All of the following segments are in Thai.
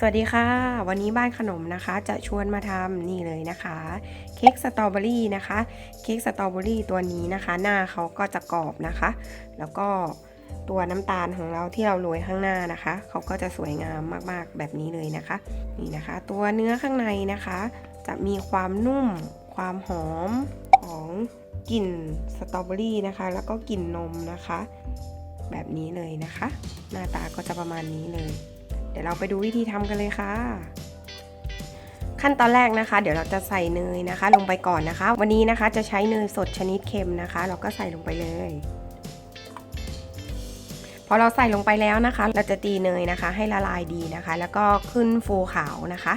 สวัสดีค่ะ วันนี้บ้านขนมนะคะ จะชวนมาทำนี่เลยนะคะ เค้กสตรอเบอรี่นะคะ เค้กสตรอเบอรี่ตัวนี้นะคะ หน้าเขาก็จะกรอบนะคะ แล้วก็ตัวน้ำตาลของเราที่เราโรยข้างหน้านะคะเขาก็จะสวยงามมากๆแบบนี้เลยนะคะ นี่นะคะ ตัวเนื้อข้างในนะคะ จะมีความนุ่ม ความหอมของกลิ่นสตรอเบอรี่นะคะ แล้วก็กลิ่นนมนะคะ แบบนี้เลยนะคะ หน้าตาก็จะประมาณนี้เลย ดี๋ยวเราไปดูวิธีทำกันเลยค่ะ ขั้นตอนแรกนะคะ เดี๋ยวเราจะใส่เนยนะคะ ลงไปก่อนนะคะ วันนี้นะคะจะใช้เนยสดชนิดเค็มนะคะ เราก็ใส่ลงไปเลยพอเราใส่ลงไปแล้วนะคะ เราจะตีเนยนะคะ ให้ละลายดีนะคะ แล้วก็ขึ้นฟูขาวนะคะ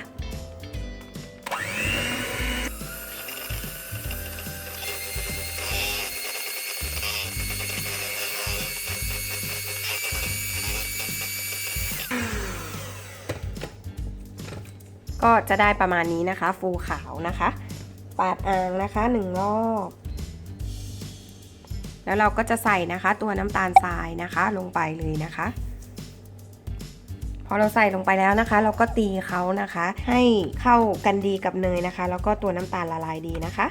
ก็จะได้ประมาณนี้นะคะ ฟูขาวนะคะ ปาดอ่างนะคะหนึ่งรอบ แล้วเราก็จะใส่นะคะตัวน้ำตาลทรายนะคะลงไปเลยนะคะ พอเราใส่ลงไปแล้วนะคะ เราก็ตีเขานะคะ ให้เข้ากันดีกับเนยนะคะ แล้วก็ตัวน้ำตาลละลายดีนะคะ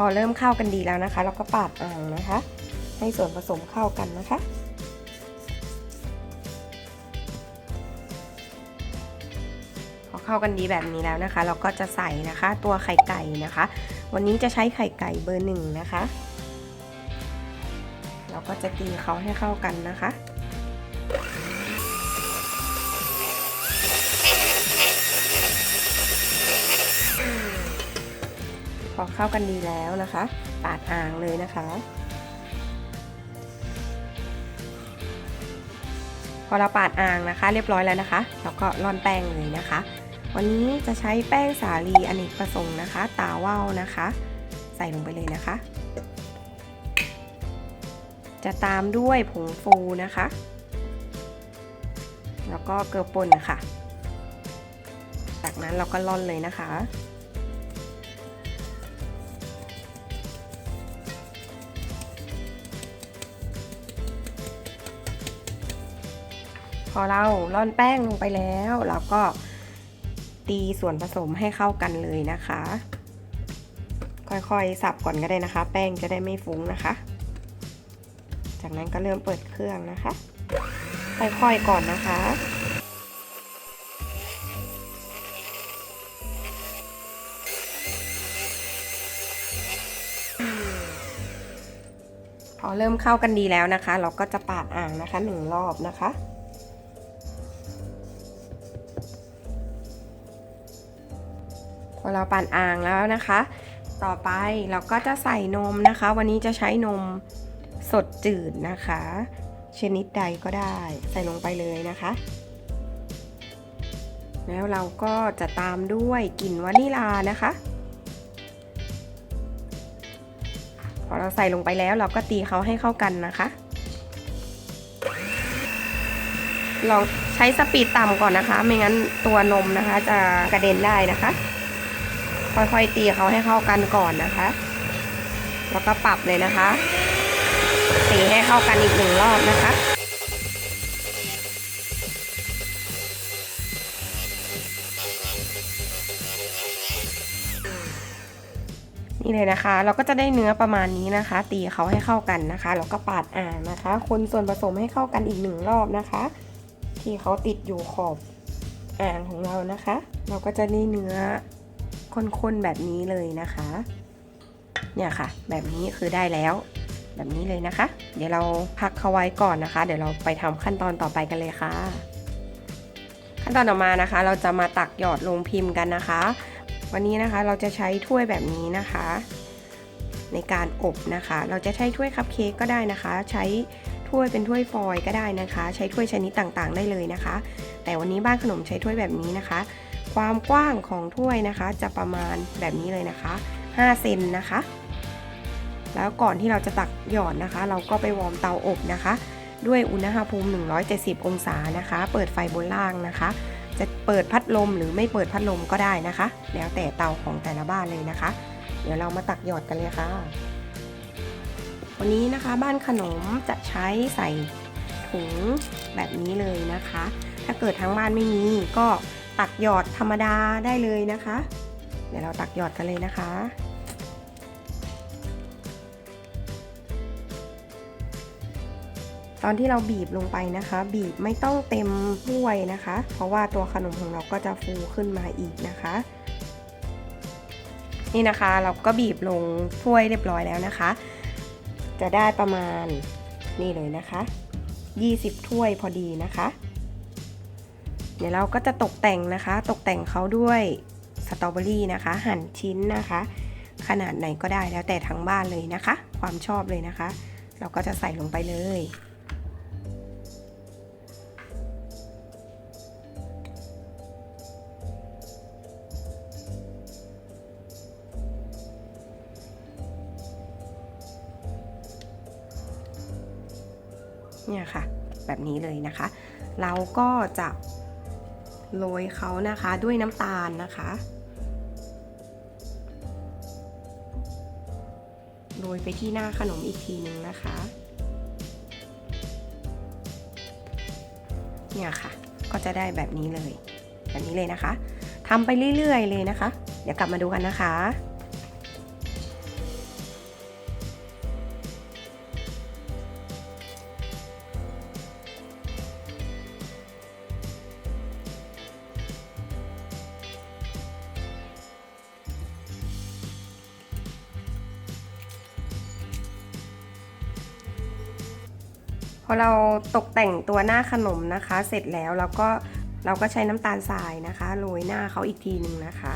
พอเริ่มเข้ากันดีแล้วนะคะ เราก็ปาดอ่างนะคะ ให้ส่วนผสมเข้ากันนะคะพอเข้ากันดีแบบนี้แล้วนะคะ เราก็จะใส่นะคะตัวไข่ไก่นะคะ วันนี้จะใช้ไข่ไก่เบอร์หนึ่งนะคะ เราก็จะตีเขาให้เข้ากันนะคะ เข้ากันดีแล้วนะคะ ปาดอ่างเลยนะคะ พอเราปาดอ่างนะคะ เรียบร้อยแล้วนะคะเราก็ร่อนแป้งเลยนะคะ วันนี้จะใช้แป้งสาลีอเนกประสงค์นะคะ ตาว่าวนะคะ ใส่ลงไปเลยนะคะ จะตามด้วยผงฟูนะคะ แล้วก็เกลือป่นนะคะจากนั้นเราก็ร่อนเลยนะคะ อเราร่อนแป้งลงไปแล้วเราก็ตีส่วนผสมให้เข้ากันเลยนะคะ ค่อยๆ สับก่อนก็ได้นะคะ แป้งจะได้ไม่ฟุ้งนะคะ จากนั้นก็เริ่มเปิดเครื่องนะคะ ค่อยๆก่อนนะคะพอเริ่มเข้ากันดีแล้วนะคะ เราก็จะปาดอ่างนะคะหนึ่งรอบนะคะ เราปั่นอ่างแล้วนะคะ ต่อไปเราก็จะใส่นมนะคะ วันนี้จะใช้นมสดจืดนะคะ ชนิดใดก็ได้ ใส่ลงไปเลยนะคะ แล้วเราก็จะตามด้วยกลิ่นวานิลานะคะ พอเราใส่ลงไปแล้วเราก็ตีเขาให้เข้ากันนะคะลองใช้สปีดต่ำก่อนนะคะ ไม่งั้นตัวนมนะคะจะกระเด็นได้นะคะ ค่อยๆตีเขาให้เข้ากันก่อนนะคะ แล้วก็ปรับเลยนะคะ ตีให้เข้ากันอีกหนึ่งรอบนะคะนี่เลยนะคะ เราก็จะได้เนื้อประมาณนี้นะคะ ตีเขาให้เข้ากันนะคะแล้วก็ปาดอ่างนะคะ คนส่วนผสมให้เข้ากันอีกหนึ่งรอบนะคะ ที่เขาติดอยู่ขอบอ่างของเรานะคะ เราก็จะได้เนื้อ ข้นๆแบบนี้เลยนะคะ เนี่ยค่ะ แบบนี้คือได้แล้ว แบบนี้เลยนะคะ เดี๋ยวเราพักเขาไว้ก่อนนะคะ เดี๋ยวเราไปทำขั้นตอนต่อไปกันเลยค่ะ ขั้นตอนต่อมานะคะ เราจะมาตักหยอดลงพิมพ์กันนะคะ วันนี้นะคะเราจะใช้ถ้วยแบบนี้นะคะ ในการอบนะคะ เราจะใช้ถ้วยคัพเค้กก็ได้นะคะ ใช้ถ้วยเป็นถ้วยฟอยก็ได้นะคะ ใช้ถ้วยชนิดต่างๆ ได้เลยนะคะ แต่วันนี้บ้านขนมใช้ถ้วยแบบนี้นะคะ ความกว้างของถ้วยนะคะ จะประมาณแบบนี้เลยนะคะ 5 เซนนะคะ แล้วก่อนที่เราจะตักหยอดนะคะ เราก็ไปวอร์มเตาอบนะคะ ด้วยอุณหภูมิ 170 องศานะคะ เปิดไฟบนล่างนะคะ จะเปิดพัดลมหรือไม่เปิดพัดลมก็ได้นะคะ แล้วแต่เตาของแต่ละบ้านเลยนะคะ เดี๋ยวเรามาตักหยอดกันเลยค่ะวันนี้นะคะบ้านขนมจะใช้ใส่ถุงแบบนี้เลยนะคะ ถ้าเกิดทางบ้านไม่มีก็ ตักหยอดธรรมดาได้เลยนะคะ เดี๋ยวเราตักหยอดกันเลยนะคะ ตอนที่เราบีบลงไปนะคะ บีบไม่ต้องเต็มถ้วยนะคะ เพราะว่าตัวขนมของเราก็จะฟูขึ้นมาอีกนะคะ นี่นะคะเราก็บีบลงถ้วยเรียบร้อยแล้วนะคะ จะได้ประมาณนี่เลยนะคะ 20 ถ้วยพอดีนะคะ เดี๋ยวเราก็จะตกแต่งนะคะ ตกแต่งเขาด้วยสตรอเบอรี่นะคะ หั่นชิ้นนะคะ ขนาดไหนก็ได้แล้วแต่ทั้งบ้านเลยนะคะ ความชอบเลยนะคะ เราก็จะใส่ลงไปเลย เนี่ยค่ะ แบบนี้เลยนะคะ เราก็จะ โรยเขานะคะด้วยน้ำตาลนะคะ โรยไปที่หน้าขนมอีกทีหนึ่งนะคะ เนี่ยค่ะ ก็จะได้แบบนี้เลย แบบนี้เลยนะคะทำไปเรื่อยๆเลยนะคะ เดี๋ยวกลับมาดูกันนะคะ พอเราตกแต่งตัวหน้าขนมนะคะ เสร็จแล้วเราก็เราก็ใช้น้ำตาลทรายนะคะโรยหน้าเขาอีกทีหนึ่งนะคะ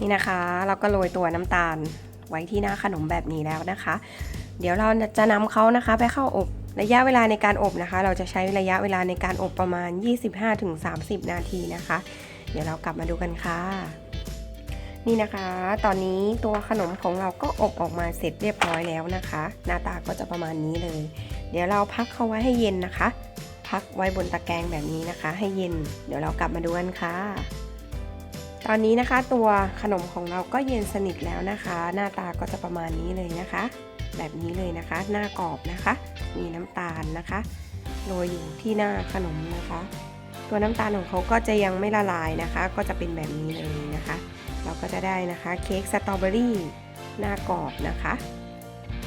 นี่นะคะ เราก็โรยตัวน้ำตาลไว้ที่หน้าขนมแบบนี้แล้วนะคะ เดี๋ยวเราจะนำเขานะคะไปเข้าอบระยะเวลาในการอบนะคะ เราจะใช้ระยะเวลาในการอบประมาณ 25-30 นาทีนะคะ เดี๋ยวเรากลับมาดูกันค่ะ นี่นะคะ ตอนนี้ตัวขนมของเราก็อบออกมาเสร็จเรียบร้อยแล้วนะคะ หน้าตาก็จะประมาณนี้เลย เดี๋ยวเราพักเขาไว้ให้เย็นนะคะ พักไว้บนตะแกรงแบบนี้นะคะ ให้เย็น เดี๋ยวเรากลับมาดูกันค่ะ ตอนนี้นะคะตัวขนมของเราก็เย็นสนิทแล้วนะคะ หน้าตาก็จะประมาณนี้เลยนะคะ แบบนี้เลยนะคะ หน้ากรอบนะคะ มีน้ำตาลนะคะโรยอยู่ที่หน้าขนมนะคะ ตัวน้ำตาลของเขาก็จะยังไม่ละลายนะคะ ก็จะเป็นแบบนี้เลยนะคะ เราก็จะได้นะคะเค้กสตรอเบอรี่หน้ากรอบนะคะ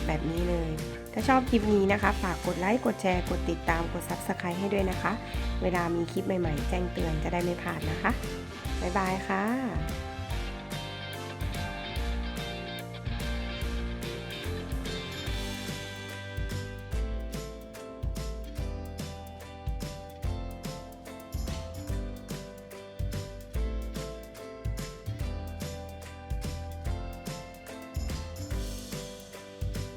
แบบนี้เลย ถ้าชอบคลิปนี้นะคะ ฝากกดไลค์ กดแชร์ กดติดตาม กด Subscribe ให้ด้วยนะคะ เวลามีคลิปใหม่ ๆ แจ้งเตือนจะได้ไม่พลาดนะคะ บ๊ายบายค่ะ